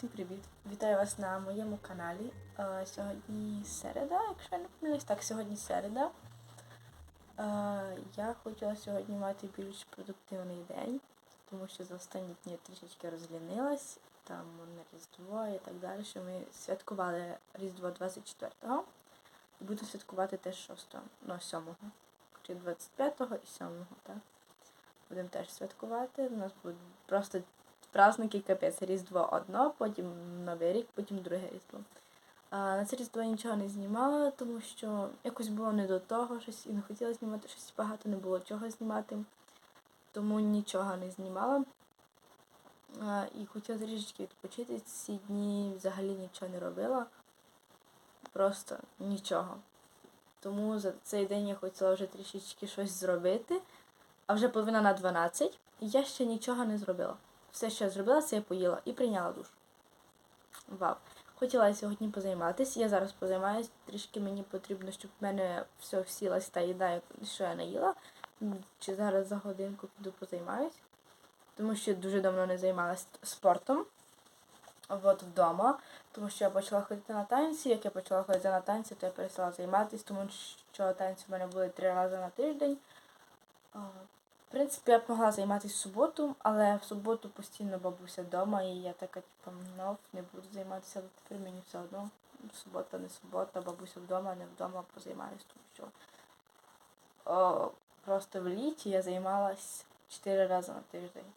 Всім привіт! Вітаю вас на моєму каналі. Е, сьогодні середа, якщо я не помиляюсь. Так, сьогодні середа. Е, я хотіла сьогодні мати більш продуктивний день, тому що за останні дні трішечки розлінилась, там на Різдво і так далі. Що ми святкували Різдво 24-го і буду святкувати теж 6-го, ну 7-го, чи 25-го і 7-го, так? Будемо теж святкувати. У нас будуть просто праздники капець. Різдво одно, потім Новий рік, потім друге різдво. А на це різдво нічого не знімала, тому що якось було не до того, щось і не хотіла знімати, щось багато не було чого знімати, тому нічого не знімала. А, і хотіла трішечки відпочити. Ці дні взагалі нічого не робила. Просто нічого. Тому за цей день я хотіла вже трішечки щось зробити, а вже половина на 12, і я ще нічого не зробила. Все, що я зробила, це я поїла і прийняла душ. Вау. Хотіла я сьогодні позайматися. Я зараз позаймаюся. Трішки мені потрібно, щоб в мене все всілась та їда, що я наїла. Чи зараз за годинку піду позаймаюсь. Тому що дуже давно не займалася спортом. От вдома. Тому що я почала ходити на танці. Як я почала ходити на танці, то я перестала займатися, тому що танці в мене були три рази на тиждень. В принципі, я б могла займатися в суботу, але в суботу постійно бабуся вдома, і я така, типу, ну, не буду займатися, але тепер мені все одно. Субота, не субота, бабуся вдома, не вдома позаймаюся, тому що о, просто в літі я займалась 4 рази на тиждень.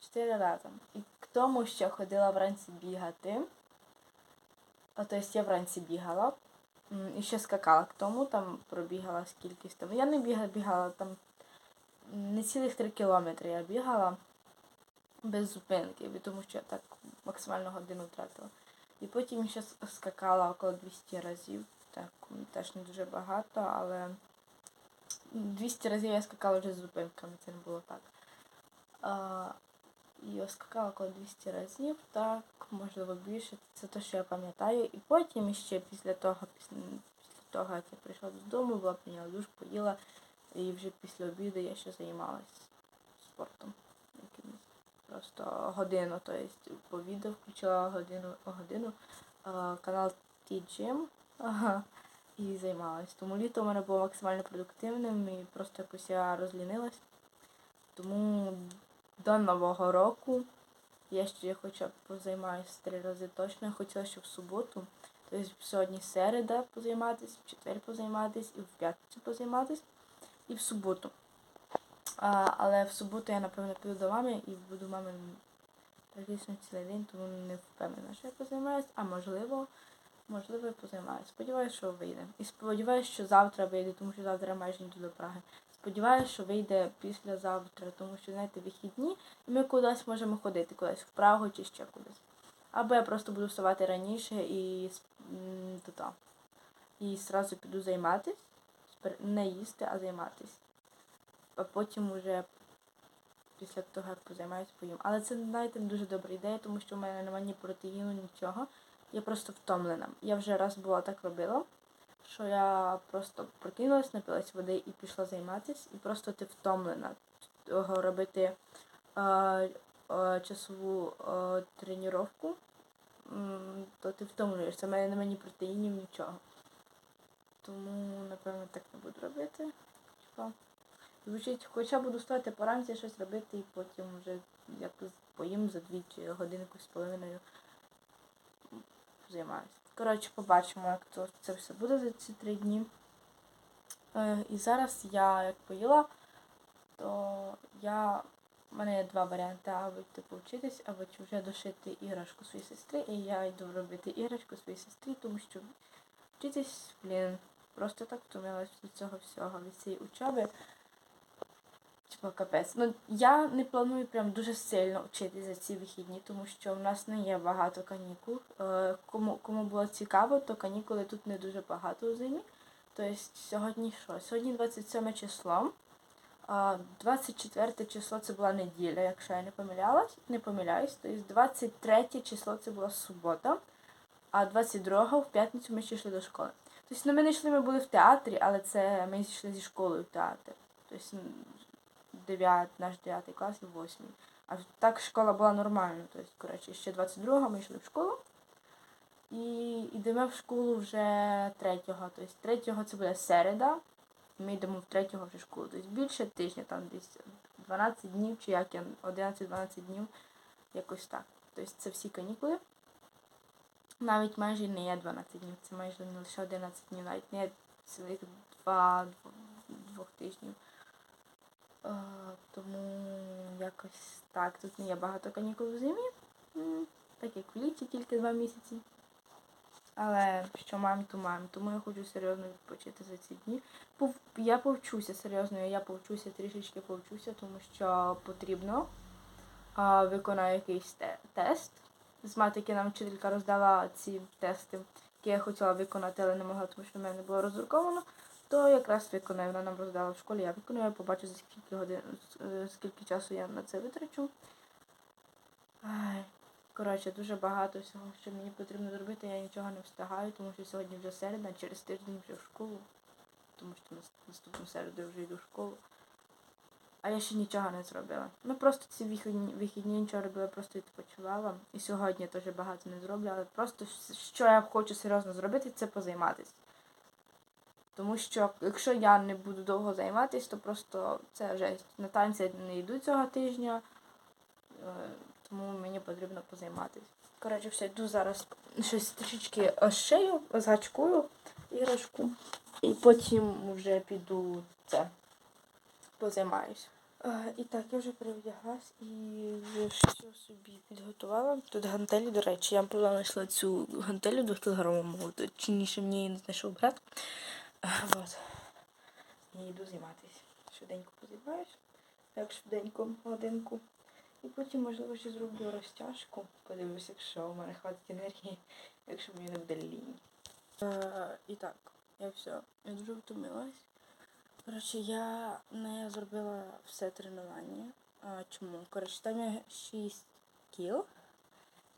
4 рази. І к тому, що ходила вранці бігати. Тобто я вранці бігала. І ще скакала к тому, там пробігала скількись там. Я не бігала, бігала там не цілих 3 кілометри я бігала без зупинки, тому що я так максимально годину втратила. І потім ще скакала около 200 разів. Так, теж не дуже багато, але 200 разів я скакала вже з зупинками, це не було так. А, І я скакала около 200 разів, так, можливо більше. Це те, що я пам'ятаю. І потім ще після того, після, після того, як я прийшла додому, була прийняла душ, поїла. І вже після обіду я ще займалась спортом. Просто годину, тобто по відео включила годину годину канал T-Gym і займалась. Тому літо у мене було максимально продуктивним і просто якось я розлінилась. Тому до Нового року я ще хоча б позаймаюся три рази точно. Я хотіла, щоб в суботу, тобто сьогодні середа позайматися, в четвер позайматися і в п'ятницю позайматися і в суботу. А, Але в суботу я, напевно, піду до мами і буду мами практично цілий день, тому не впевнена, що я позаймаюся, а можливо, можливо, я позаймаюся. Сподіваюся, що вийде. І сподіваюся, що завтра вийде, тому що завтра майже йду до Праги. Сподіваюся, що вийде післязавтра, тому що, знаєте, вихідні, і ми кудись можемо ходити, кудись в Прагу чи ще кудись. Або я просто буду вставати раніше і туди. І одразу піду займатися не їсти, а займатися. А потім вже після того, як позаймаюся, поїм. Але це, знаєте, дуже добра ідея, тому що в мене немає ні протеїну, нічого. Я просто втомлена. Я вже раз була так робила, що я просто прокинулась, напилась води і пішла займатися. І просто ти втомлена робити е, е, часову е, тренування, то ти втомлюєшся. У мене немає ні протеїнів, нічого. Тому, напевно, так не буду робити. Звучить, хоча буду стояти поранці щось робити і потім вже якось поїм за дві чи годинку з половиною займаюся. Коротше, побачимо, як то це все буде за ці три дні. Е, і зараз я як поїла, то я... У мене є два варіанти, або йти повчитись, або чи вже дошити іграшку своїй сестри. І я йду робити іграшку своїй сестрі, тому що вчитись, блін. Просто так втомилась від цього всього, від цієї учоби. Типа капець. Ну, я не планую прям дуже сильно вчитися за ці вихідні, тому що в нас не є багато канікул. Е, кому кому було цікаво, то канікули тут не дуже багато у зимі. Тобто сьогодні що? Сьогодні 27 число. 24 число це була неділя, якщо я не помилялась, не помиляюсь. Тобто 23 число це була субота, а 22 в п'ятницю ми ще йшли до школи. Тобто ну, ми не йшли, ми були в театрі, але це ми йшли зі школою в театр. Тобто 9, наш 9 клас і 8. А так школа була нормальна. Тобто, коротше, ще 22-го ми йшли в школу. І йдемо в школу вже 3-го. Тобто 3-го це буде середа. Ми йдемо в 3-го вже школу. Тобто більше тижня, там десь 12 днів, чи як я, 11-12 днів, якось так. Тобто це всі канікули. Навіть майже не є 12 днів, це майже не лише 11 днів, навіть не є цілих 2 двох тижнів. Тому якось так. Тут не є багато канікул в зимі, так як в літі тільки 2 місяці. Але що маємо, то маємо. Тому я хочу серйозно відпочити за ці дні. Я повчуся серйозно, я повчуся трішечки повчуся, тому що потрібно. Виконаю якийсь те- тест. З матики нам вчителька роздала ці тести, які я хотіла виконати, але не могла, тому що в мене було роздруковано. То якраз виконаю. Вона нам роздала в школі, я виконую, я побачу за скільки годин, е, скільки часу я на це витрачу. Коротше, дуже багато всього, що мені потрібно зробити, я нічого не встигаю, тому що сьогодні вже середа, через тиждень вже в школу, тому що нас- наступну середу я вже йду в школу. А я ще нічого не зробила. Ну просто ці вихідні, вихідні нічого робила, просто відпочивала. І сьогодні теж багато не зроблю, але просто що я хочу серйозно зробити, це позайматися. Тому що якщо я не буду довго займатися, то просто це жесть. На танці не йду цього тижня, е, тому мені потрібно позайматися. Коротше, все, йду зараз щось трішечки ошею, згачкую іграшку. І потім вже піду це позаймаюся. Е, І так, я вже перевдяглась і вже все собі підготувала. Тут гантелі, до речі, я знайшла цю гантелю 2 кілограмову, точніше мені її не знайшов брат. Е, Вот. І йду займатися. Швиденько позаймаюсь, так швиденько, годинку. І потім, можливо, ще зроблю розтяжку. Подивлюсь, якщо в мене хватить енергії, якщо мені не буде лінь. Е, і так, я все, я дуже втомилась. Коротше, я не зробила все тренування. А, чому? Коротше, там є 6 кіл.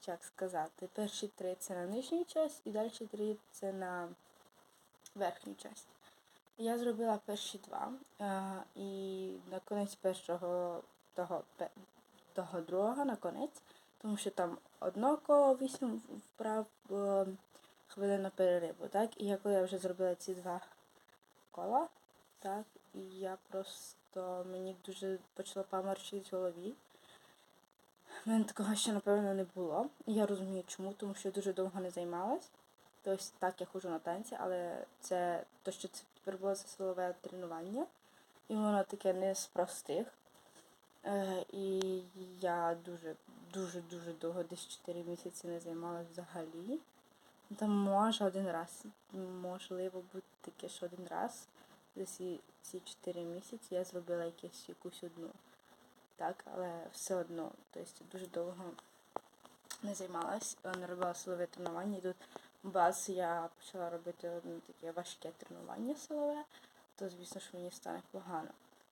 Як сказати, перші три це на нижню часть і далі три це на верхню часть. Я зробила перші два. А, і на кінець першого того, того другого на кінець, тому що там одно коло вісім вправ е, хвилина перериву. Так? І я коли я вже зробила ці два кола, так, і я просто мені дуже почала паморчити в голові. У мене такого ще, напевно, не було. І я розумію, чому, тому що я дуже довго не займалась. Тобто так я ходжу на танці, але це то, що це тепер було це силове тренування. І воно таке не з простих. Е, і я дуже, дуже, дуже довго, десь 4 місяці не займалася взагалі. Там може один раз, можливо, бути таке, що один раз за ці, ці 4 місяці я зробила якусь, якусь одну. Так, але все одно, тобто дуже довго не займалась, е, не робила силове тренування. І тут баз я почала робити одне таке важке тренування силове, то звісно, що мені стане погано.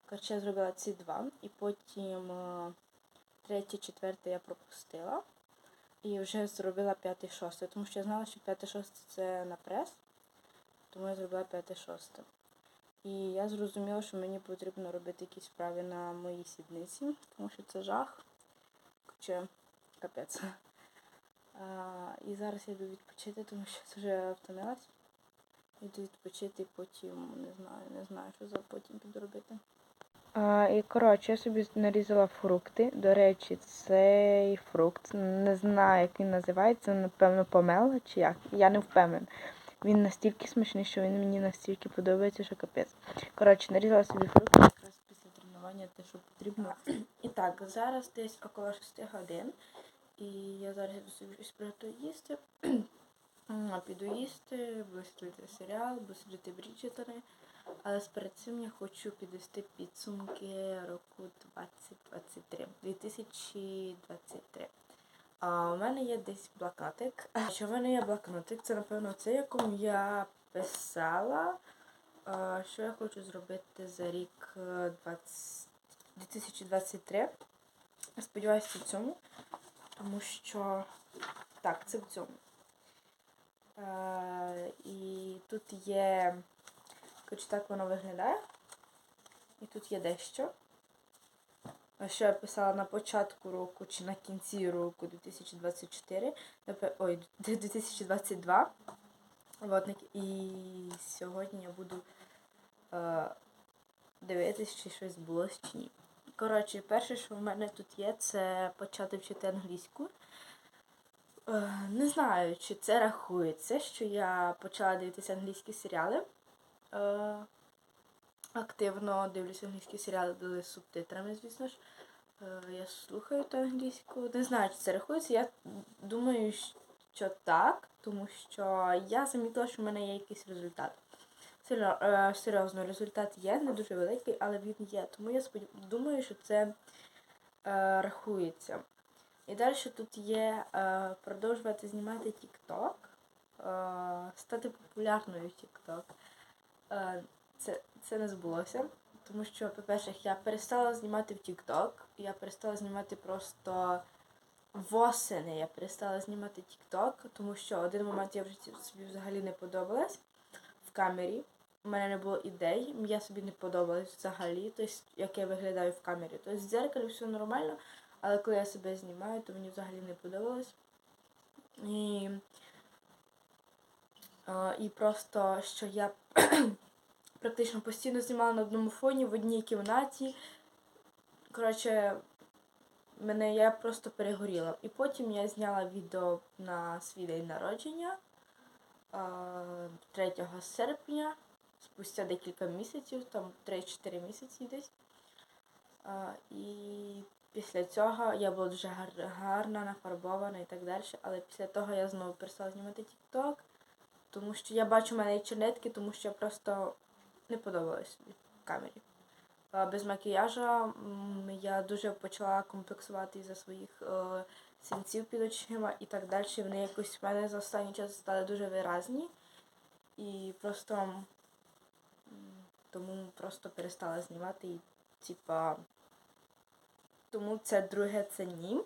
Коротше, я зробила ці два, і потім е, третє, четверте я пропустила. І вже зробила п'яте, шосте, тому що я знала, що п'яте, шосте це на прес, тому я зробила п'яте, шосте. І я зрозуміла, що мені потрібно робити якісь вправи на моїй сідниці, тому що це жах. Хоча капець. І зараз я йду відпочити, тому що вже втомилась. Йду відпочити потім не знаю, не знаю, що за потім піду робити. А, і коротше, я собі нарізала фрукти. До речі, цей фрукт, не знаю, як він називається, напевно, помела чи як. Я не впевнена. Він настільки смачний, що він мені настільки подобається, що капець. Коротше, нарізала собі фрукти якраз після тренування, те, що потрібно. І так, зараз десь около 6 годин. І я зараз іду собі щось приготую їсти. Піду їсти, буду смотрити серіал, буду смотрити Бріджитони. Але перед цим я хочу підвести підсумки року 2023. 2023. А у мене є десь блокнотик. Що в мене є блокнотик? Це, напевно, це, якому я писала, що я хочу зробити за рік е, 20... 2023. Я сподіваюся, в цьому, тому що так, це в цьому. Е, і тут є. Коротше, так воно виглядає. І тут є дещо. Що я писала на початку року чи на кінці року 2024, ой, 2022. Вот, і сьогодні я буду е, дивитись, чи щось було чи ні. Коротше, перше, що в мене тут є, це почати вчити англійську. Е, не знаю, чи це рахується, що я почала дивитися англійські серіали. Е, активно дивлюся англійські серіали з субтитрами, звісно ж. Е, я слухаю ту англійську. Не знаю, чи це рахується. Я думаю, що так, тому що я замітила, що в мене є якийсь результат. Е, серйозно, результат є, не дуже великий, але він є. Тому я думаю, що це е, рахується. І далі тут є продовжувати знімати TikTok, стати популярною в TikTok. Це, це не збулося, тому що, по-перше, я перестала знімати в TikTok, я перестала знімати просто восени, я перестала знімати TikTok, тому що один момент я вже собі взагалі не подобалась в камері. У мене не було ідей, я собі не подобалась взагалі, тобто, як я виглядаю в камері. Тобто в дзеркалі все нормально, але коли я себе знімаю, то мені взагалі не подобалось. І, і просто що я практично постійно знімала на одному фоні в одній кімнаті. Коротше, мене я просто перегоріла. І потім я зняла відео на свій день народження 3 серпня, спустя декілька місяців, там 3-4 місяці десь. І після цього я була дуже гар- гарна, нафарбована і так далі. Але після того я знову перестала знімати TikTok, тому що я бачу мене є чернетки, тому що я просто не подобалась собі в камері. Без макіяжу я дуже почала комплексувати із-за своїх е, синців під очима і так далі. Вони якось в мене за останній час стали дуже виразні. І просто тому просто перестала знімати і типа. Тому це друге це ні.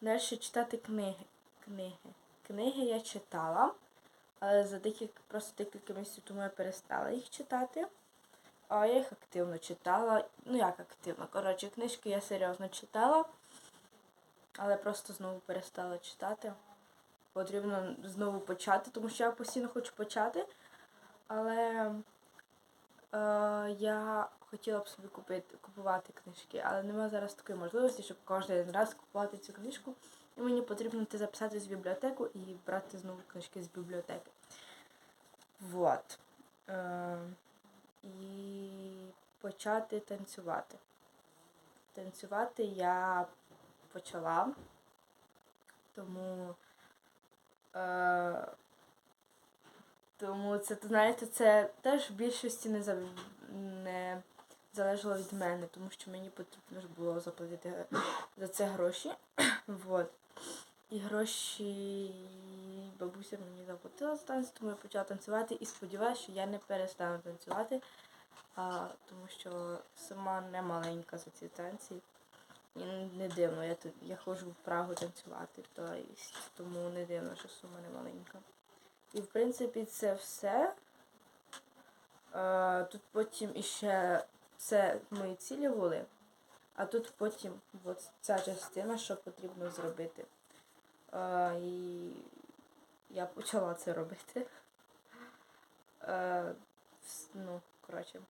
Далі читати книги. Книги. Книги я читала, але за декілька, просто декілька місяців тому я перестала їх читати. А я їх активно читала. Ну як активно? Коротше, книжки я серйозно читала, але просто знову перестала читати. Потрібно знову почати, тому що я постійно хочу почати. Але е, я хотіла б собі купити, купувати книжки, але немає зараз такої можливості, щоб кожен раз купувати цю книжку. І мені потрібно йти записатись в бібліотеку і брати знову книжки з бібліотеки. Вот. Е, і почати танцювати. Танцювати я почала, тому е, тому це, знаєте, це теж в більшості не, за, не залежало від мене, тому що мені потрібно ж було заплатити за це гроші. вот. І гроші бабуся мені заплатила за танці, тому я почала танцювати і сподіваюся, що я не перестану танцювати, а, тому що сама не маленька за ці танці. І не дивно, я тут я ходжу в Прагу танцювати, то, тому не дивно, що сума не маленька. І в принципі це все. А, тут потім іще це мої цілі були, а тут потім от ця частина, що потрібно зробити. І я почала це робити. Е, ну, коротше.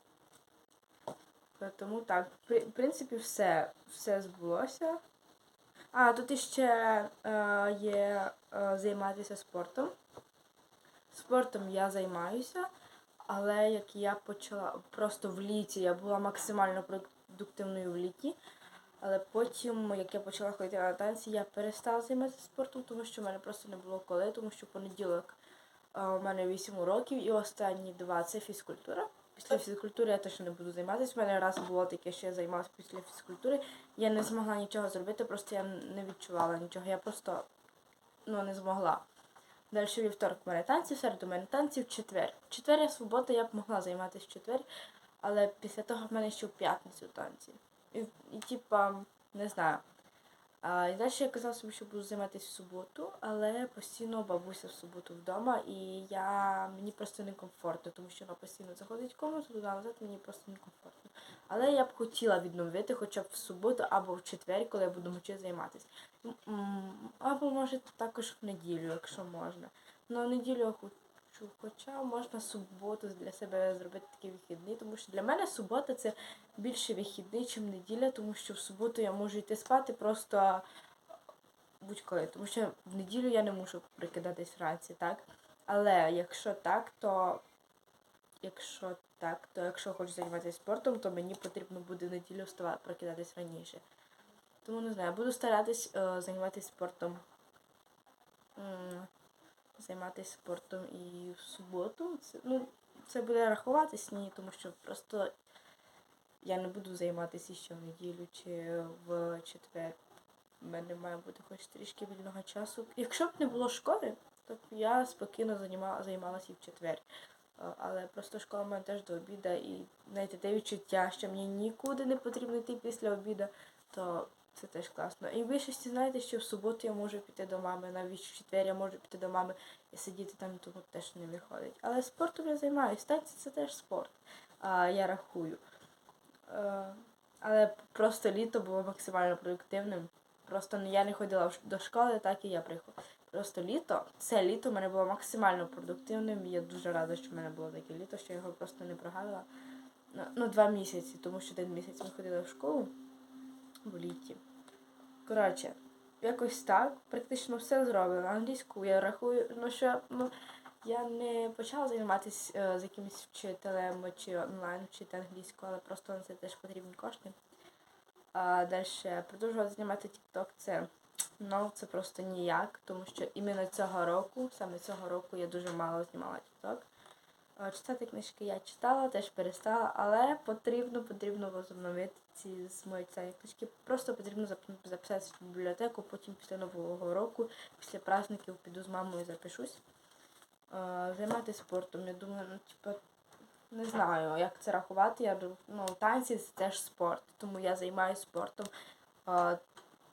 Е, Тому так, в принципі, все, все збулося. А, тут іще е, є е, займатися спортом. Спортом я займаюся, але як я почала просто в літі, я була максимально продуктивною в літі. Але потім, як я почала ходити на танці, я перестала займатися спортом, тому що в мене просто не було коли, тому що понеділок у мене 8 уроків і останні два це фізкультура. Після фізкультури я точно не буду займатися. У мене раз було таке, що я займалася після фізкультури. Я не змогла нічого зробити, просто я не відчувала нічого. Я просто ну, не змогла. Далі вівторок у мене танці, в середу у мене танці, в четвер. В четвер я субота, я б могла займатися в четвер, але після того в мене ще в п'ятницю танці. І, і типа, не знаю. А, і далі я казала собі, що буду займатися в суботу, але постійно бабуся в суботу вдома, і я, мені просто некомфортно, тому що вона постійно заходить в комнату, туди назад, мені просто некомфортно. Але я б хотіла відновити хоча б в суботу або в четвер, коли я буду мочи займатися. Або може також в неділю, якщо можна. Ну, в неділю хочу, хоча можна суботу для себе зробити такий вихідний, тому що для мене субота це більше вихідний, ніж неділя, тому що в суботу я можу йти спати просто будь-коли, тому що в неділю я не можу прикидатись вранці, так? Але якщо так, то якщо так, то якщо хочу займатися спортом, то мені потрібно буде в неділю вставати, прокидатись раніше. Тому не знаю, буду старатись е, займатися спортом. Займатися спортом і в суботу. Це, ну, це буде рахуватись ні, тому що просто я не буду займатися ще в неділю чи в четвер. У мене має бути хоч трішки вільного часу. Якщо б не було школи, то б я спокійно займала, займалася і в четвер. Але просто школа мене теж до обіду, і знаєте, те відчуття, що мені нікуди не потрібно йти після обіду, то це теж класно. І в більшості знаєте, що в суботу я можу піти до мами, навіть в четвер я можу піти до мами і сидіти там, тому теж не виходить. Але спортом я займаюся. Танці це теж спорт. А, я рахую. Е, але просто літо було максимально продуктивним. Просто ну, я не ходила до школи, так і я приходила. Просто літо, це літо в мене було максимально продуктивним. Я дуже рада, що в мене було таке літо, що я його просто не прогавила. Ну, ну, два місяці, тому що один місяць ми ходили в школу в літі. Коротше, якось так. Практично все зроблено. Англійську я рахую, ну що ну, я не почала займатися е, з якимось вчителем чи онлайн вчити англійську, але просто на це теж потрібні кошти. А далі продовжувати знімати TikTok це ну це просто ніяк, тому що іменно цього року, саме цього року я дуже мало знімала TikTok. А, Читати книжки я читала, теж перестала, але потрібно, потрібно возобновити ці мої цієї книжки. Просто потрібно записатися в бібліотеку, потім після нового року, після праздників піду з мамою запишусь. Займатися спортом. Я думаю, ну типу, не знаю, як це рахувати. Я ну, танці це теж спорт, тому я займаюся спортом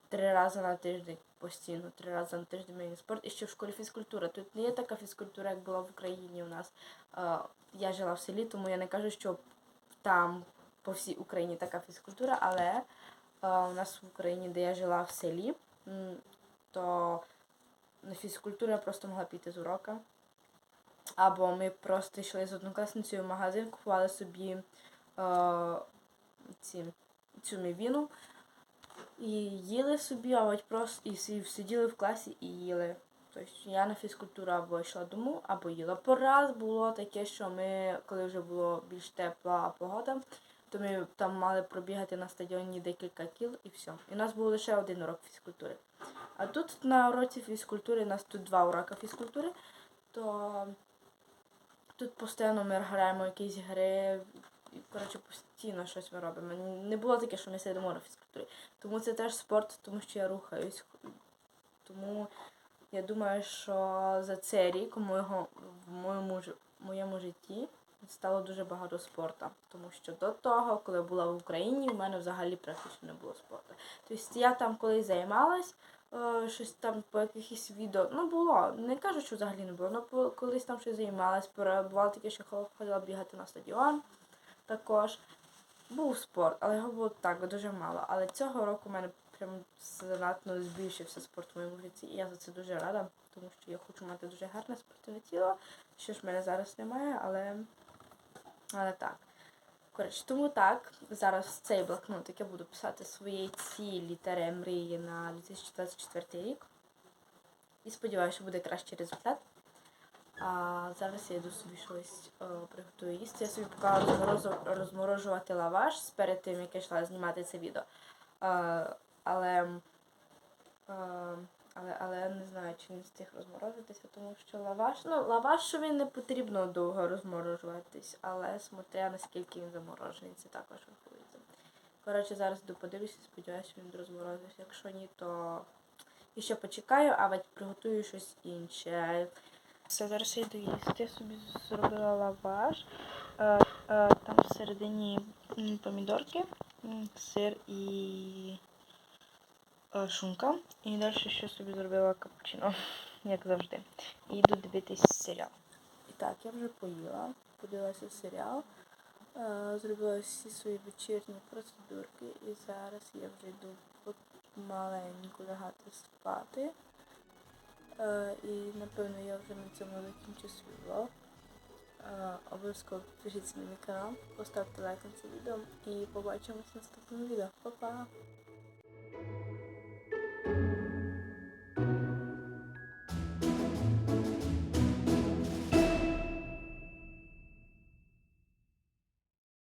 три рази на тиждень постійно, три рази на тиждень спорт. І ще в школі фізкультура. Тут не є така фізкультура, як була в Україні у нас. Я жила в селі, тому я не кажу, що там по всій Україні така фізкультура, але у нас в Україні, де я жила в селі, то на фізкультуру я просто могла піти з урока. Або ми просто йшли з однокласницею в магазин, купували собі е, ці, цю мівіну і їли собі, а от просто і сиділи в класі і їли. Тобто я на фізкультуру або йшла дому, або їла. По раз було таке, що ми, коли вже було більш тепла погода, то ми там мали пробігати на стадіоні декілька кіл і все. І у нас був лише один урок фізкультури. А тут на уроці фізкультури, у нас тут два уроки фізкультури, то Тут постійно ми граємо якісь гри, коротше, постійно щось ми робимо. Не було таке, що ми сидимо на фізкультурі. Тому це теж спорт, тому що я рухаюсь. Тому я думаю, що за цей рік у моєго, в моєму, ж- моєму житті стало дуже багато спорту. Тому що до того, коли я була в Україні, у мене взагалі практично не було спорту. Тобто я там колись займалась, е, щось там по якихось відео. Ну було. Не кажу, що взагалі не було. Ну колись там щось займалась. Бувало таке, що хо- ходила бігати на стадіон також. Був спорт, але його було так дуже мало. Але цього року в мене прям занадто збільшився спорт в моєму житті. І я за це дуже рада, тому що я хочу мати дуже гарне спортивне тіло. Що ж в мене зараз немає, але, але так. Коротше, тому так, зараз цей блокнотик я буду писати свої цілі та мрії на 2024 рік. І сподіваюся, що буде кращий результат. А зараз я йду собі щось е, приготую їсти. Я собі поклала розморожувати лаваш перед тим, як я йшла знімати це відео. Е, але, е, але, але не знаю, чи він встиг розморозитися, тому що лаваш, ну, лаваш він не потрібно довго розморожуватись, але смотря наскільки він заморожений, це також рахується. Коротше, зараз йду подивлюся, сподіваюся, що він розморозився. Якщо ні, то і ще почекаю, а приготую щось інше. Все, зараз я йду їсти. Я собі зробила лаваш. Е, е, там всередині помідорки, сир і е, шунка. І далі ще собі зробила капучино, як завжди. І йду дивитись серіал. І так, я вже поїла, подивилася серіал. Зробила всі свої вечірні процедурки і зараз я вже йду маленьку лягати спати. Е, І напевно я вже на цьому закінчу свій влог. Е, Обов'язково підпишіться на мій канал, поставте лайк на це відео і побачимось в наступному відео. Па-па!